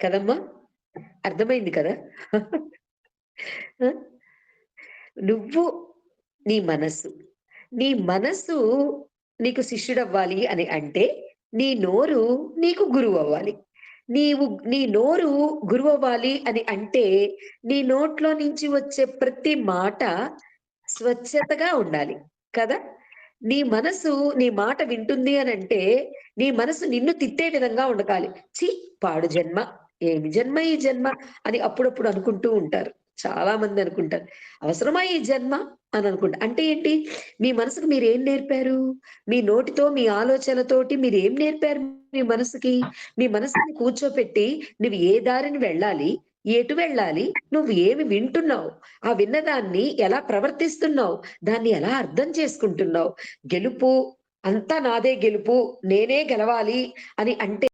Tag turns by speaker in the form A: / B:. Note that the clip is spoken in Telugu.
A: కదమ్మా? అర్థమైంది కదా! నువ్వు నీ మనస్సు. నీ మనస్సు నీకు శిష్యుడవ్వాలి అని అంటే, నీ నోరు నీకు గురువవ్వాలి. నీవు నీ నోరు గురువవ్వాలి అని అంటే, నీ నోట్లో నుంచి వచ్చే ప్రతి మాట స్వచ్ఛతగా ఉండాలి. కదా! నీ మనసు నీ మాట వింటుంది అని అంటే నీ మనసు నిన్ను తిట్టే విధంగా ఉండకాలి ఛీ! పాడు జన్మ. ఏమి జన్మ ఈ జన్మ అని అప్పుడప్పుడు అనుకుంటూ ఉంటారు. చాలా మంది అనుకుంటారు. అవసరమా ఈ జన్మ అని అనుకుంటా. అంటే ఏంటి? మీ మనసుకు మీరేం నేర్పారు? మీ నోటితో, మీ ఆలోచనతోటి మీరు ఏం నేర్పారు మీ మనసుకి? మీ మనసుని కూర్చోపెట్టి నువ్వు ఏ దారిని వెళ్ళాలి? ఎటు వెళ్ళాలి? నువ్వు ఏమి వింటున్నావు? ఆ విన్నదాన్ని ఎలా ప్రవర్తిస్తున్నావు? దాన్ని ఎలా అర్థం చేసుకుంటున్నావు? గెలుపు అంతా నాదే గెలుపు, నేనే గెలవాలి అని అంటే